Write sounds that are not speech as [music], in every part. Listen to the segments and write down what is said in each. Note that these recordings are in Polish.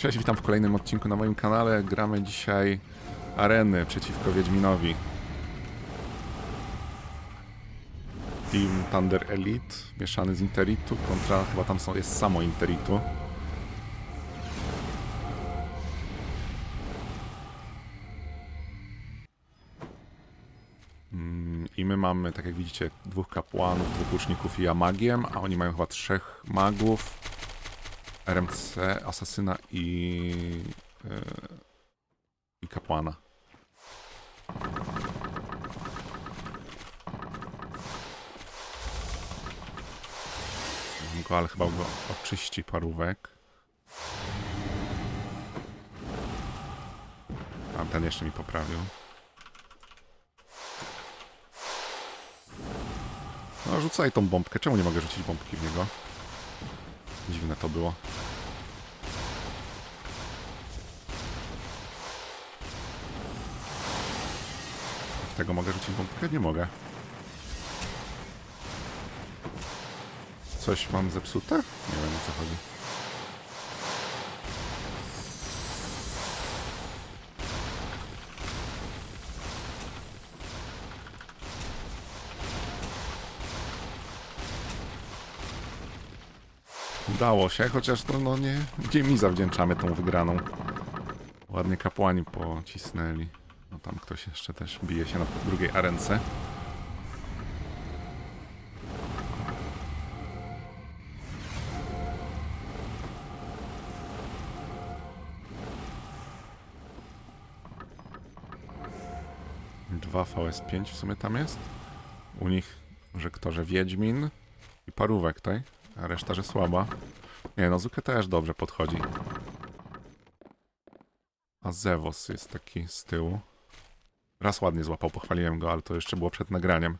Cześć, witam w kolejnym odcinku na moim kanale. Gramy dzisiaj areny przeciwko Wiedźminowi. Team Thunder Elite mieszany z Interitu kontra, chyba tam są, jest samo Interitu. Mm, I my mamy, tak jak widzicie, dwóch kapłanów, dwóch łuczników i ja magiem, a oni mają chyba trzech magów. RMC, asasyna i, yy, i kapłana. Go, ale chyba go oczyści parówek. A ten jeszcze mi poprawił. No rzucaj tą bombkę. Czemu nie mogę rzucić bombki w niego? Dziwne to było. W tego mogę rzucić bombkę? Nie mogę. Coś mam zepsute? Nie wiem o co chodzi. Udało się, chociaż no, no nie, gdzie mi zawdzięczamy tą wygraną. Ładnie kapłani pocisnęli. No tam ktoś jeszcze też bije się na drugiej arence. Dwa VS5 w sumie tam jest. U nich, że kto, że Wiedźmin i Parówek, tak? Reszta, że słaba. Nie no, Zukę też dobrze podchodzi. A Zewos jest taki z tyłu. Raz ładnie złapał, pochwaliłem go, ale to jeszcze było przed nagraniem.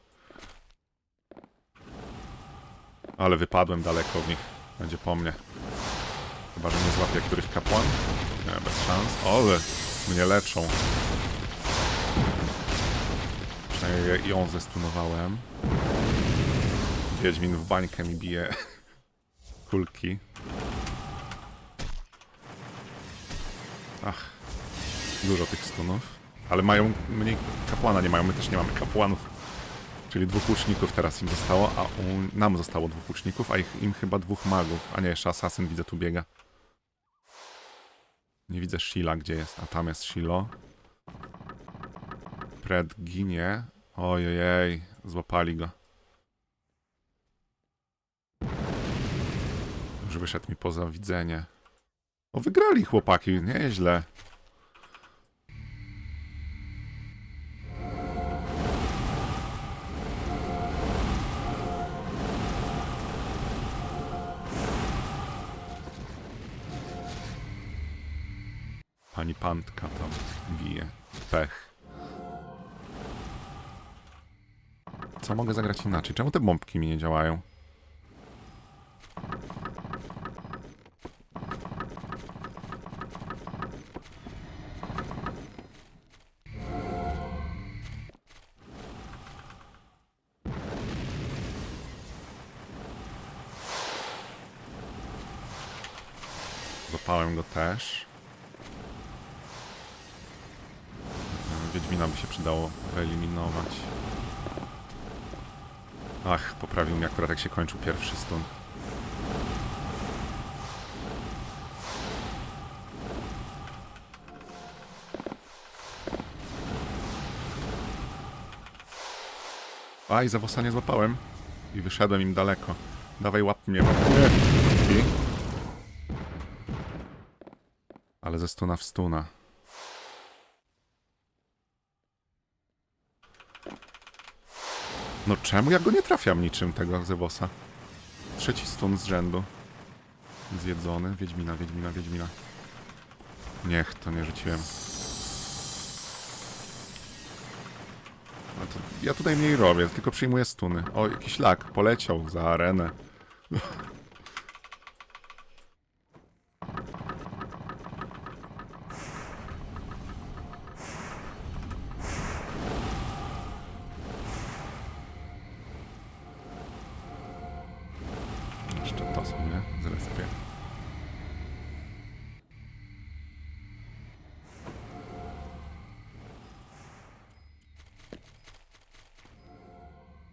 Ale wypadłem daleko w nich. Będzie po mnie. Chyba, że nie złapie któryś kapłan. Nie, bez szans. Ole, mnie leczą. Przynajmniej ją zestunowałem. Wiedźmin w bańkę mi bije [laughs] kulki. Ach, dużo tych stunów. Ale mają mniej kapłana, nie mają, my też nie mamy kapłanów. Czyli dwóch łuczników teraz im zostało, a u, nam zostało dwóch łuczników, a ich, im chyba dwóch magów. A nie, jeszcze asasyn widzę tu biega. Nie widzę Shila, gdzie jest, a tam jest Shilo. Pred ginie. Ojej, złapali go. Już wyszedł mi poza widzenie. O, wygrali chłopaki, nieźle. Pani Pantka tam bije. Pech. Co mogę zagrać inaczej? Czemu te bombki mi nie działają? Złapałem go też. E, Wiedźmina by się przydało wyeliminować. Ach, poprawił mnie akurat jak się kończył pierwszy stun. Aj, zawosa nie złapałem. I wyszedłem im daleko. Dawaj, łap mnie, łap ze stuna w stuna. No czemu ja go nie trafiam niczym tego Zewosa? Trzeci stun z rzędu. Zjedzony. Wiedźmina, Wiedźmina, Wiedźmina. Niech, to nie rzuciłem. Ja tutaj mniej robię, tylko przyjmuję stuny. O, jakiś lak poleciał za arenę.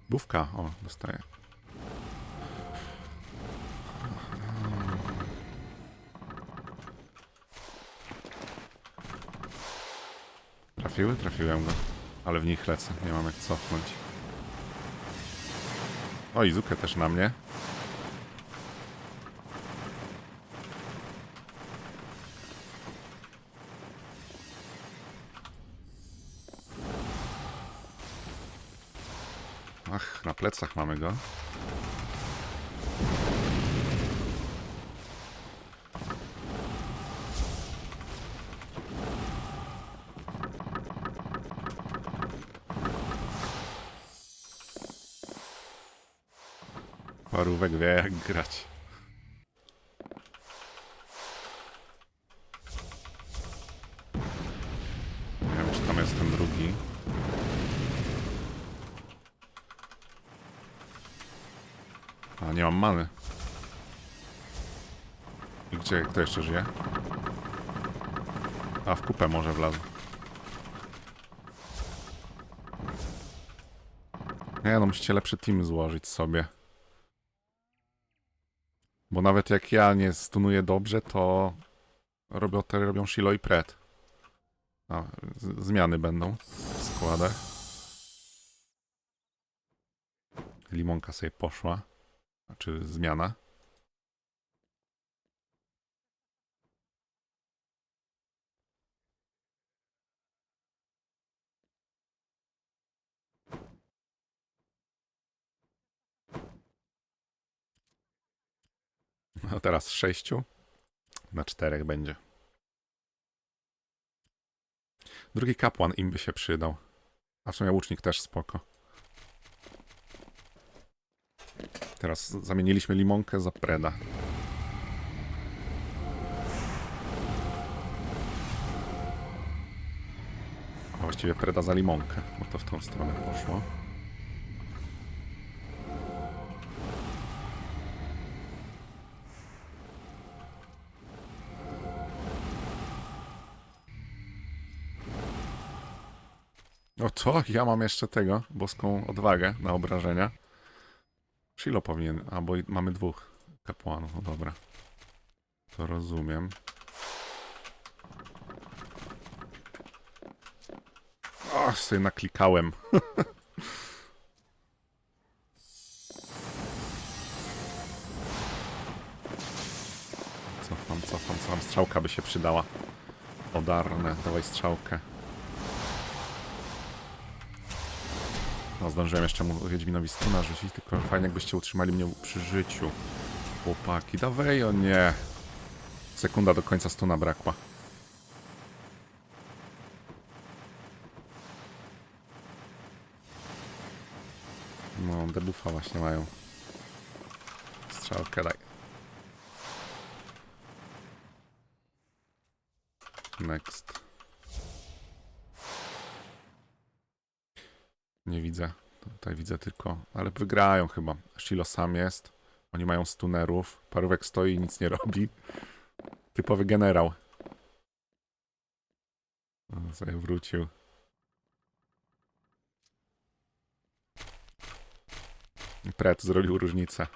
Bówka, o, dostaję. Trafiły? Trafiłem go. Ale w nich lecę, nie mam jak cofnąć. O, i Zukę też na mnie. Ach, na plecach mamy go. Parówek wie jak grać. Many. I gdzie? Kto jeszcze żyje? A, w kupę może wlazł. Nie no, musicie lepszy team złożyć sobie. Bo nawet jak ja nie stunuję dobrze, to robotę robią Shilo i Pret. A, zmiany będą w składach. Limonka sobie poszła. Znaczy zmiana. A teraz z sześciu na czterech będzie. Drugi kapłan im by się przydał. A w sumie łucznik też spoko. Teraz zamieniliśmy limonkę za preda. A właściwie preda za limonkę, bo to w tą stronę poszło. O co? Ja mam jeszcze tego, boską odwagę na obrażenia. Shilo powinien, a bo i- mamy dwóch kapłanów, no dobra. To rozumiem. Ach, sobie naklikałem. [laughs] cofam, cofam, cofam. Strzałka by się przydała. Odarne, dawaj strzałkę. No, zdążyłem jeszcze mu Wiedźminowi stuna rzucić, tylko fajnie jakbyście utrzymali mnie przy życiu. Chłopaki, dawaj o nie. Sekunda do końca stuna brakła. No, debuffa właśnie mają. Strzałkę daj. Next. Nie widzę. Tutaj widzę tylko, ale wygrają chyba. Shilo sam jest. Oni mają stunerów. Parówek stoi i nic nie robi. Typowy generał. O, wrócił. Pret zrobił różnicę.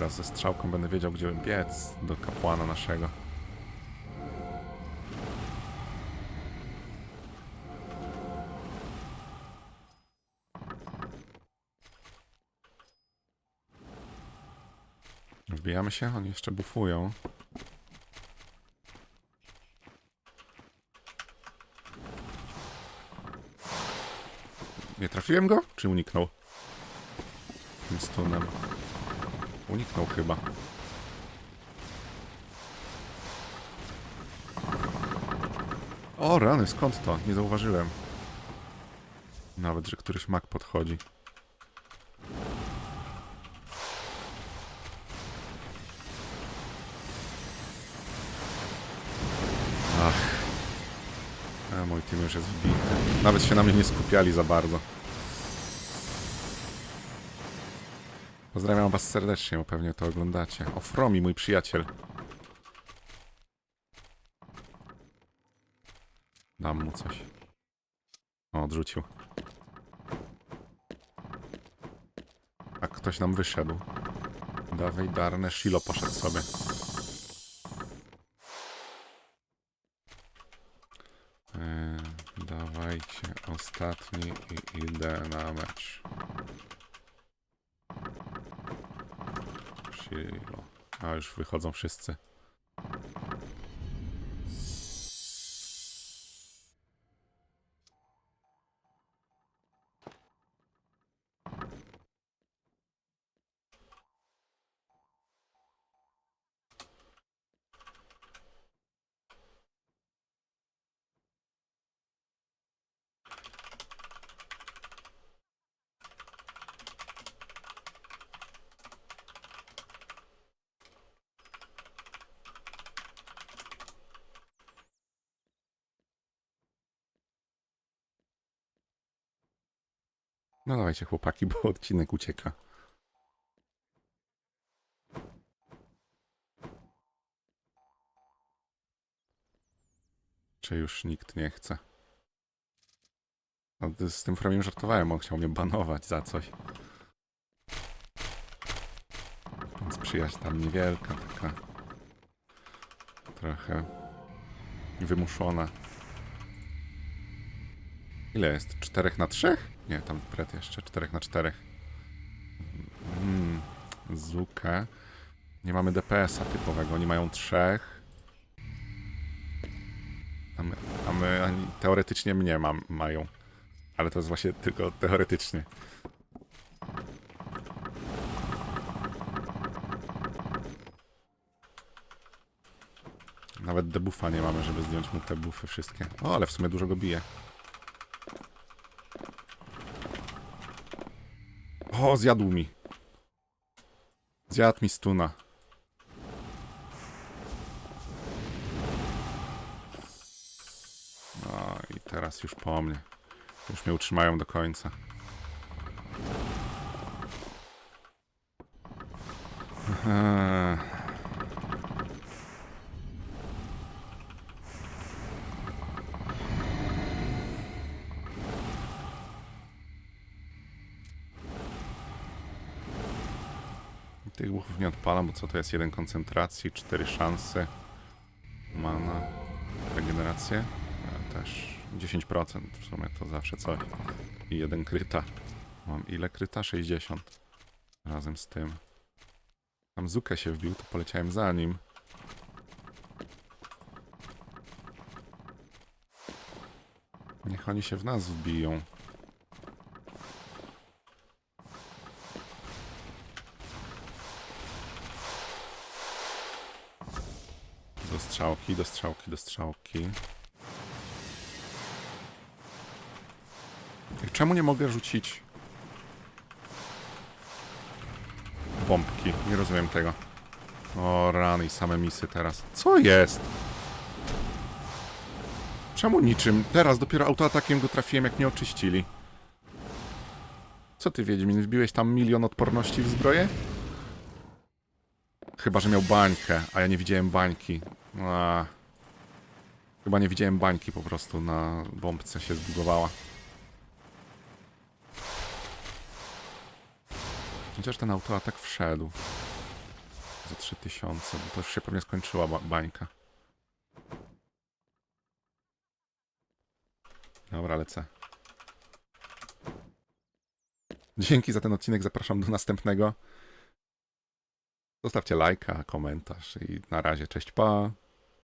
Teraz ze strzałką będę wiedział, gdzie biec do kapłana naszego. Wbijamy się? Oni jeszcze bufują. Nie trafiłem go? Czy uniknął? Tym stunem. Uniknął chyba. O, rany, skąd to? Nie zauważyłem. Nawet, że któryś mak podchodzi. Ach. A mój team już jest wbity. Nawet się na mnie nie skupiali za bardzo. Pozdrawiam was serdecznie, bo pewnie to oglądacie. O, Fromi, mój przyjaciel. Dam mu coś. O, odrzucił. A ktoś nam wyszedł. Dawaj, Darne, Shilo poszedł sobie. Yy, dawajcie, ostatni i idę na mecz. Shilo. A, już wychodzą wszyscy. No dawajcie chłopaki, bo odcinek ucieka. Czy już nikt nie chce? No, z tym Fromim żartowałem, on chciał mnie banować za coś. Więc przyjaźń tam niewielka, taka trochę wymuszona. Ile jest? Czterech na trzech? Nie, tam pret jeszcze. Czterech na czterech. Mm, Zukę. Nie mamy DPS-a typowego. Oni mają trzech. A my, a my ani, teoretycznie mnie mam, mają. Ale to jest właśnie tylko teoretycznie. Nawet debuffa nie mamy, żeby zdjąć mu te buffy wszystkie. O, ale w sumie dużo go bije. O, zjadł mi. Zjadł mi stuna. No i teraz już po mnie. Już mnie utrzymają do końca. Tych buchów nie odpalam, bo co to jest? Jeden koncentracji, cztery szanse. Mana. Regenerację. Też 10% w sumie to zawsze coś. I jeden kryta. Mam ile kryta? 60. Razem z tym. Tam Zukę się wbił, to poleciałem za nim. Niech oni się w nas wbiją. Do strzałki, do strzałki, do strzałki. Czemu nie mogę rzucić bombki? Nie rozumiem tego. O rany i same misy teraz. Co jest? Czemu niczym? Teraz dopiero autoatakiem go trafiłem, jak mnie oczyścili. Co ty, Wiedźmin? Wbiłeś tam milion odporności w zbroję? Chyba, że miał bańkę, a ja nie widziałem bańki. Chyba nie widziałem bańki po prostu na bombce się zbugowała. Chociaż ten autoatak wszedł. Za 3000, bo to już się pewnie skończyła ba bańka. Dobra, lecę. Dzięki za ten odcinek, zapraszam do następnego. Zostawcie lajka, komentarz i na razie, cześć, pa!